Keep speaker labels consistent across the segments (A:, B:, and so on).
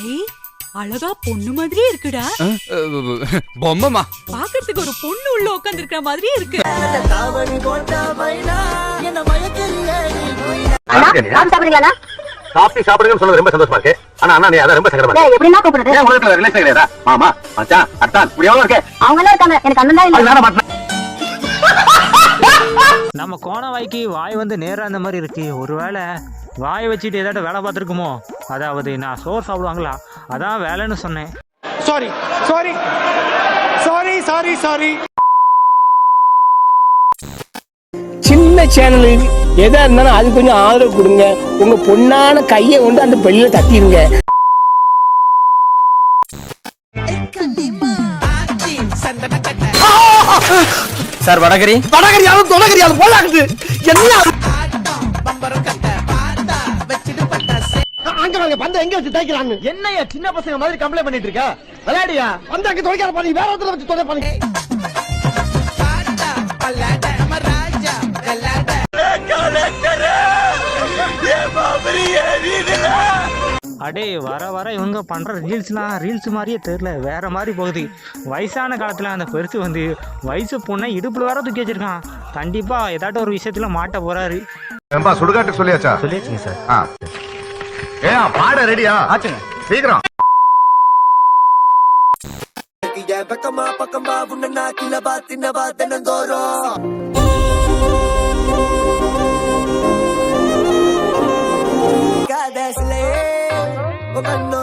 A: ஐ அழகா பொண்ணு மாதிரியே இருக்குடா.
B: பொம்மைமா
A: பாக்குறதுக்கு ஒரு பொண்ணு உள்ள உட்கார்ந்து இருக்கிற மாதிரியே இருக்கு.
C: சாப்பிடுறீங்களா
D: காஃபி சாப்பிடுங்கன்னு சொன்னது ரொம்ப சந்தோஷமா இருக்கு. ஆனா அண்ணா நீ அதான் ரொம்ப சங்கடமா இருக்கு.
C: எப்படின்னா கூப்பிடுறது?
D: ஏன் உலகத்துல ரிலேஷன் கிடையாதா மாமா மச்சான் அத்தான் இப்படி எவ்வளவு இருக்கு.
C: அவங்க எல்லாம் இருக்காங்க. எனக்கு அண்ணன் தான் இல்ல.
E: நம்ம கோண வாய்க்கு வாய் வந்து நேரா அந்த மாதிரி இருக்கு. ஒருவேளை வாயை வச்சுட்டு ஏதாட்டும் வேலை பார்த்துருக்குமோ? அதாவது நான் சோறு சாப்பிடுவாங்களா? அதான் வேலைன்னு சொன்னேன்.
F: Sorry sorry sorry sorry sorry
G: சின்ன சேனலு எதா இருந்தாலும் அது கொஞ்சம் ஆதரவு கொடுங்க. உங்க பொண்ணான கையை கொண்டு அந்த பெல்லில தட்டிடுங்க
B: சார் வடகரி?
G: வடகரியாலும் தொடகரியாலும் போலாக்குது என்ன? அங்க வாங்க பந்த எங்க வச்சு தேய்க்கிறான்னு?
F: என்னையா சின்ன பசங்க மாதிரி கம்ப்ளைண்ட் பண்ணிட்டு இருக்க? விளையாடியா?
G: பந்த அங்க துவைக்காத பண்ணி வேற இடத்துல வச்சு தொலை பண்ணி
E: அடே வர வர இவங்க பண்ணுற ரீல்ஸ்லாம் ரீல்ஸ் மாதிரியே தெரில வேற மாதிரி போகுது. வயசான காலத்தில் அந்த பெருசு வந்து வயசு பொண்ணை இடுப்பில் வேற தூக்கி வச்சிருக்கான். கண்டிப்பாக ஏதாட்டும் ஒரு விஷயத்தில் மாட்ட போறாரு.
D: சுடுகாட்டு சொல்லியாச்சா?
E: சொல்லியாச்சுங்க சார்.
D: ஏயா பாட ரெடியா? ஆச்சுங்க. சீக்கிரம்.
H: பக்கமா பக்கமா உன்ன நாக்கில பாத்தின பாத்தனந்தோறும் காதசிலே கண்ணோ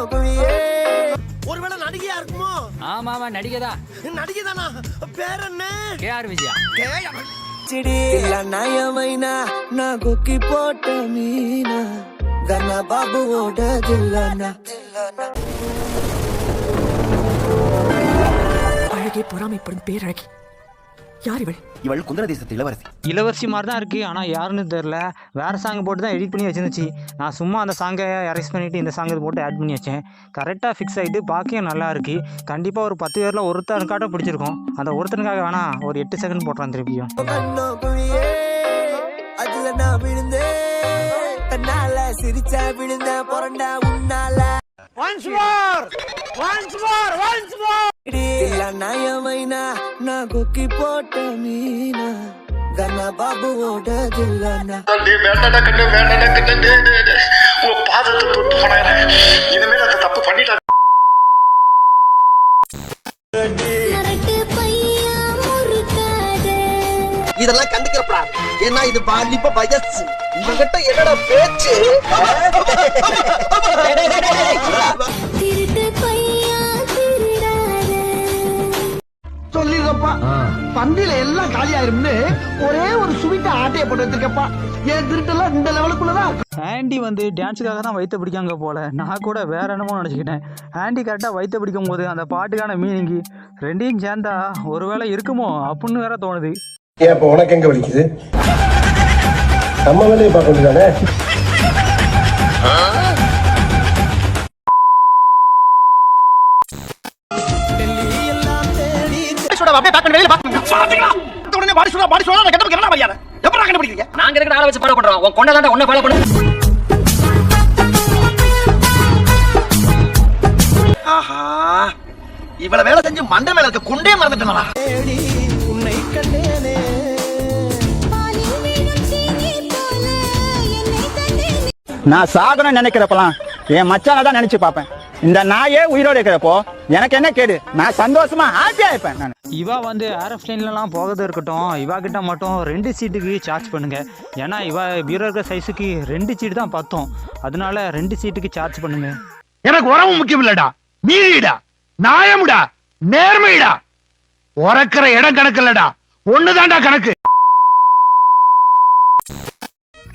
F: ஒருவேளை நடிகையா இருக்குமோ?
B: ஆமா ஆமா நடிகை தான்
F: நடிகை தானா பேர் என்ன?
B: K R Vijaya.
H: சிடி இல்ல நயமைனா நான் குக்கி போட்ட மீனா. கண்ணா பாபுவோட தில்லானா
A: அழகே பொறாமைப்படும் பேரழகி. யார் இவள்?
F: இவள் குந்தர தேசத்து இளவரசி.
E: இளவரசி மாதிரி தான் இருக்குது ஆனால் யாருன்னு தெரில வேறு சாங் போட்டு தான் எடிட் பண்ணி வச்சிருந்துச்சு. நான் சும்மா அந்த சாங்கை அரைஸ் பண்ணிவிட்டு இந்த சாங்கை போட்டு ஆட் பண்ணி வச்சேன். கரெக்டாக ஃபிக்ஸ் ஆகிட்டு பார்க்கவே நல்லா இருக்குது கண்டிப்பாக ஒரு பத்து பேரில் ஒருத்தருக்காட்டம் பிடிச்சிருக்கோம். அந்த ஒருத்தனுக்காக வேணாம் ஒரு எட்டு செகண்ட் போட்டுறான் திருப்பியும்.
H: சிரிச்சா விழுந்த புரண்டா உன்னால.
F: Once more once more once more
H: இல்ல நயமைனா நான் கொக்கி போட்ட மீனா. கண்ணா பாபுவோட தில்லானா டேய்
D: வேண்டடா கண்ணு வேண்டடா கண்ணு டேய் டேய் தொட்டு போனாரே இனிமேல் அந்த தப்பு பண்ணிட்டா.
H: இதெல்லாம் கண்டு ஏன்னா இது பாலிப்ப வயசு. உங்ககிட்ட என்னடா பேச்சு?
G: சொல்லிடுறப்பா. பந்தியில எல்லாம் காலியாயிரும்னு ஒரே ஒரு சுவிட்ட ஆட்டைய போட்டு வச்சிருக்கப்பா. என் திருட்டெல்லாம் இந்த லெவலுக்குள்ளதான்
E: ஆண்டி வந்து டான்ஸுக்காக தான் வைத்த பிடிக்காங்க போல. நான் கூட வேற என்னமோ நினச்சிக்கிட்டேன். ஆண்டி கரெக்டாக வைத்த பிடிக்கும் போது அந்த பாட்டுக்கான மீனிங்கு ரெண்டையும் சேர்ந்தா ஒருவேளை இருக்குமோ அப்படின்னு வேற தோணுது.
G: ஏன் இப்ப உனக்கு எங்க வலிக்குது? நம்ம வேலையை பார்க்க
F: பாடி பாடி கண்டுபிடிக்கிறீங்க?
B: நாங்க இருக்கிற ஆளை வச்சு ஃபாலோ பண்றோம். உன் கொண்டை தாண்டா உன்னை ஃபாலோ பண்ணு.
F: ஆஹா. இவ்வளவு வேலை செஞ்சு மண்டை மேல இருக்க குண்டே மறந்துட்டேனா
H: உன்னை கண்டேனே
I: நான் சாகணும்னு நினைக்கிறப்பலாம் என் மச்சான தான் நினைச்சு பார்ப்பேன். இந்த நாயே உயிரோடு இருக்கிறப்போ எனக்கு என்ன கேடு? நான் சந்தோஷமா ஹாப்பியா இருப்பேன் நான்.
E: இவா வந்து ஏரோப்ளேன்லலாம் போகிறது இருக்கட்டும் இவா கிட்ட மட்டும் ரெண்டு சீட்டுக்கு சார்ஜ் பண்ணுங்க. ஏன்னா இவா பீரோ இருக்கிற சைஸுக்கு ரெண்டு சீட்டு தான் பத்தும் அதனால ரெண்டு சீட்டுக்கு சார்ஜ் பண்ணுங்க.
D: எனக்கு உறவு முக்கியம் இல்லடா. நீதிடா நியாயம்டா. நேர்மைடா. உறக்கிற இடம் கணக்கு இல்லடா. ஒண்ணுதான்டா கணக்கு.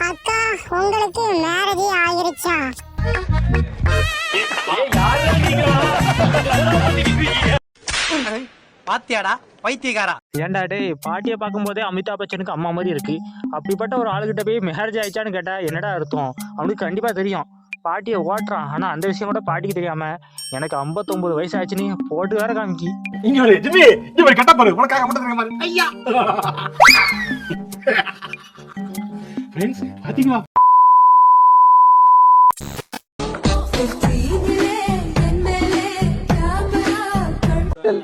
C: அக்கா உங்களுக்கு ஆயிருச்சா
F: பாத்தியாடா பைத்தியக்காரா.
E: ஏன்டா டேய் பாட்டியை பார்க்கும்போதே அமிதாப் பச்சனுக்கு அம்மா மாதிரி இருக்கு. அப்படிப்பட்ட ஒரு ஆளுகிட்ட போய் மேரேஜ் ஆயிடுச்சான்னு கேட்டா என்னடா அர்த்தம்? அவனுக்கு கண்டிப்பா தெரியும். பாட்டியை ஓட்டுறான். ஆனா அந்த விஷயம் கூட பாட்டிக்கு தெரியாம எனக்கு 59 வயசு ஆச்சுன்னு போட்டு வேற காமிக்கி.
D: இங்க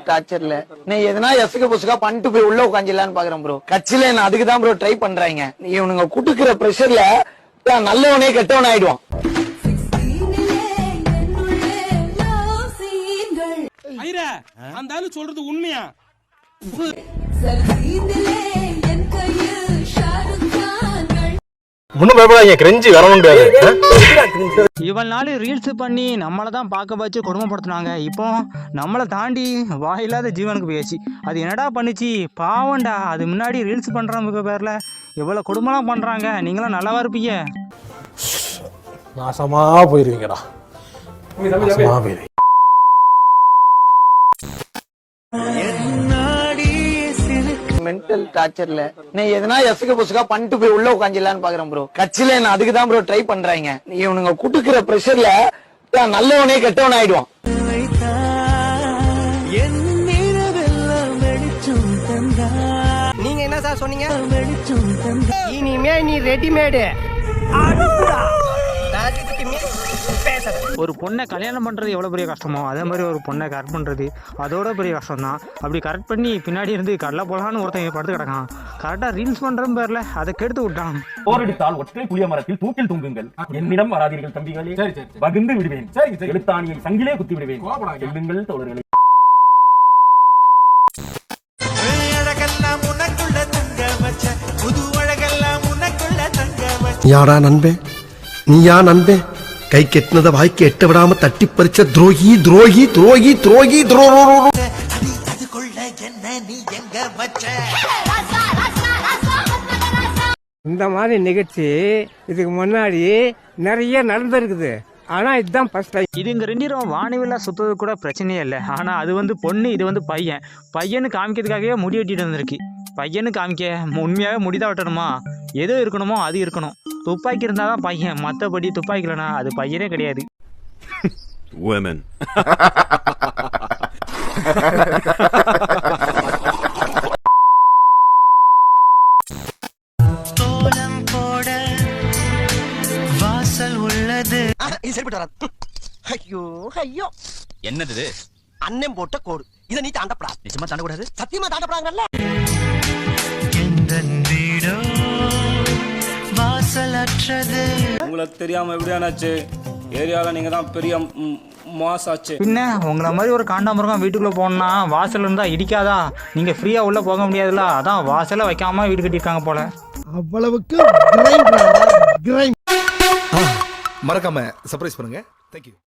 J: டார்ச்சர்ல நீ எதனா எசுக்கு புசுக்கா பண்ணிட்டு போய் உள்ள உட்காந்துலான்னு பாக்குறேன் ப்ரோ கட்சியில நான் அதுக்கு தான் ப்ரோ ட்ரை பண்றாங்க இவனுங்க குடுக்கிற பிரஷர்ல நல்லவனே கெட்டவன் ஆயிடுவான்
K: அந்த ஆளு சொல்றது உண்மையா
D: ஒண்ணும் பயப்படாதீங்க கிரெஞ்சி வர முடியாது?
E: இவள் நாள் ரீல்ஸ் பண்ணி நம்மளை தான் பார்க்க வச்சு கொடுமைப்படுத்துனாங்க. இப்போ நம்மளை தாண்டி வாயில்லாத ஜீவனுக்கு போயாச்சு. அது என்னடா பண்ணுச்சு? பாவம்டா. அது முன்னாடி ரீல்ஸ் பண்ணுறவங்க பேரில் இவ்வளோ கொடுமைலாம் பண்ணுறாங்க நீங்களாம் நல்லாவா இருப்பீங்க?
D: நாசமா போயிருவீங்கடா. நாசமா போயிருவீங்க.
J: டார்ச்சர்ல நீ எதனா எசுக்கு புசுக்கா பண்ணிட்டு போய் உள்ள உட்காந்துலான்னு பாக்குறேன் ப்ரோ கட்சியில நான் அதுக்கு தான் ப்ரோ ட்ரை பண்றாங்க இவனுங்க குடுக்கிற பிரஷர்ல நல்லவனே கெட்டவன் ஆயிடுவான்.
K: நீங்க என்ன சார் சொன்னீங்க? இனிமே நீ ரெடிமேடு
E: ஒரு பொண்ணை கல்யாணம் பண்ணுறது எவ்வளோ பெரிய கஷ்டமோ அதே மாதிரி ஒரு பொண்ணை கரெக்ட் பண்ணுறது அதோட பெரிய கஷ்டம் தான் அப்படி கரெக்ட் பண்ணி பின்னாடி இருந்து கடலை போலான்னு ஒருத்தன் படுத்து கிடக்கான். கரெக்டாக ரீல்ஸ் பண்ணுறதும் பேரில் அதை கெடுத்து விட்டான்.
L: போரடித்தால் ஒற்றை புளிய மரத்தில் தூக்கில் தூங்குங்கள். என்னிடம் வராதீர்கள் தம்பிகளே. வகுந்து விடுவேன். எழுத்தாணியை சங்கிலே குத்தி விடுவேன். செல்லுங்கள் தோழர்களே.
J: யாடா நண்பே? நீயா நண்பே? கை கெட்டினத வாய்க்கு எட்ட விடாம தட்டி பறிச்ச துரோகி துரோகி துரோகி துரோகி துரோரோ
K: இந்த மாதிரி நிகழ்ச்சி இதுக்கு முன்னாடி நிறைய நடந்திருக்குது. ஆனா இதுதான் ஃபர்ஸ்ட் டைம்
E: இது இங்கே ரெண்டிரும் வானவில்லா சுற்றுறது கூட பிரச்சனையே இல்லை. ஆனால் அது வந்து பொண்ணு இது வந்து பையன். பையனு காமிக்கிறதுக்காகவே முடி வெட்டிட்டு வந்திருக்கு. பையனு காமிக்க உண்மையாகவே முடிதான் வெட்டணுமா? எது இருக்கணுமோ அது இருக்கணும். துப்பாக்கி இருந்தால் தான் பையன். மற்றபடி துப்பாக்கி இல்லைனா அது பையனே கிடையாது.
J: ஐயோ ஐயோ.
M: என்னது
J: அண்ணன் போட்ட கோடு. இதை நீ தாண்டப்படா
M: நிச்சயமா தாண்டக்கூடாது?
J: சத்தியமா தாண்டப்படாங்கல்ல
K: உங்களுக்கு தெரியாம எப்படியானாச்சு ஏரியால நீங்க தான் பெரிய மாசாச்சு.
E: பின்ன உங்களை மாதிரி ஒரு காண்டாமிருகம் வீட்டுக்குள்ளே போகணுன்னா வாசல் இருந்தால் இடிக்காதா? நீங்கள் ஃப்ரீயாக உள்ளே போக முடியாதுல்ல? அதான் வாசலை வைக்காம வீடு கட்டியிருக்காங்க போல.
J: அவ்வளவுக்கு
D: மறக்காம சர்ப்ரைஸ் பண்ணுங்க. தேங்க்யூ